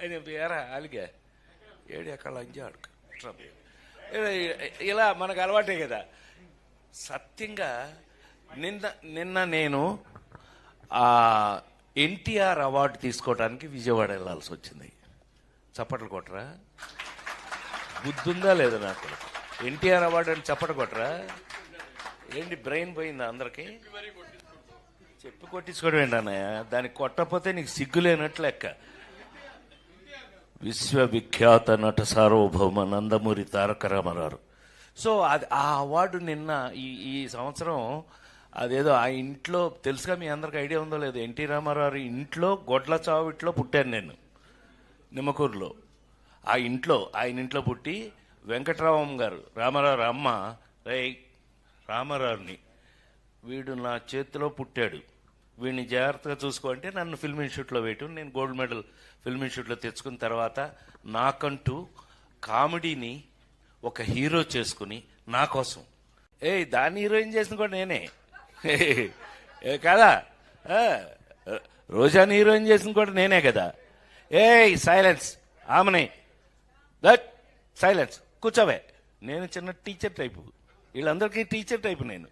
ఆయన ఏరా అలిగా ఏడు ఎక్కడ లంజా అడుక ఇలా మనకు అలవాటే కదా. సత్యంగా నిన్న నిన్న నేను ఆ ఎన్టీఆర్ అవార్డు తీసుకోవడానికి విజయవాడ వెళ్ళాల్సి వచ్చింది. చప్పట్లు కొట్టరా? బుద్ధుందా లేదా నాకు? ఎన్టీఆర్ అవార్డు అని చప్పట్లు కొట్టరా? ఏంటి బ్రెయిన్ పోయిందా అందరికి? చెప్పి కొట్టించుకోవడం ఏంటి అన్నయ్య? దానికి కొట్టకపోతే నీకు సిగ్గు లేనట్లు లెక్క. విశ్వవిఖ్యాత నట సార్వభౌమ నందమూరి తారక రామారావు. సో అది ఆ అవార్డు నిన్న ఈ ఈ సంవత్సరం అదేదో ఆ ఇంట్లో తెలుసుగా మీ అందరికి ఐడియా ఉందో లేదు ఎన్టీ రామారావు ఇంట్లో గొడ్ల చావిట్లో పుట్టాను నేను నిమ్మకూరులో. ఆ ఇంట్లో ఆయన ఇంట్లో పుట్టి వెంకటరామం గారు రామారావు అమ్మ రే రామారావుని వీడు నా చేతిలో పుట్టాడు. వీడిని జాగ్రత్తగా చూసుకో అంటే నన్ను ఫిల్మ్ ఇన్స్టిట్యూట్లో వేయటం నేను గోల్డ్ మెడల్ ఫిల్మ్ ఇన్స్టిట్యూట్లో తెచ్చుకున్న తర్వాత నాకంటూ కామెడీని ఒక హీరో చేసుకుని నా కోసం. ఏ దాన్ని హీరోయిన్ చేసిన కూడా నేనే. ఏ కదా? రోజాని హీరోయిన్ చేసిన కూడా నేనే కదా. ఏ సైలెన్స్ ఆమెనే. దట్ సైలెన్స్ కూర్చోవే. నేను చిన్న టీచర్ టైపు వీళ్ళందరికీ టీచర్ టైపు నేను.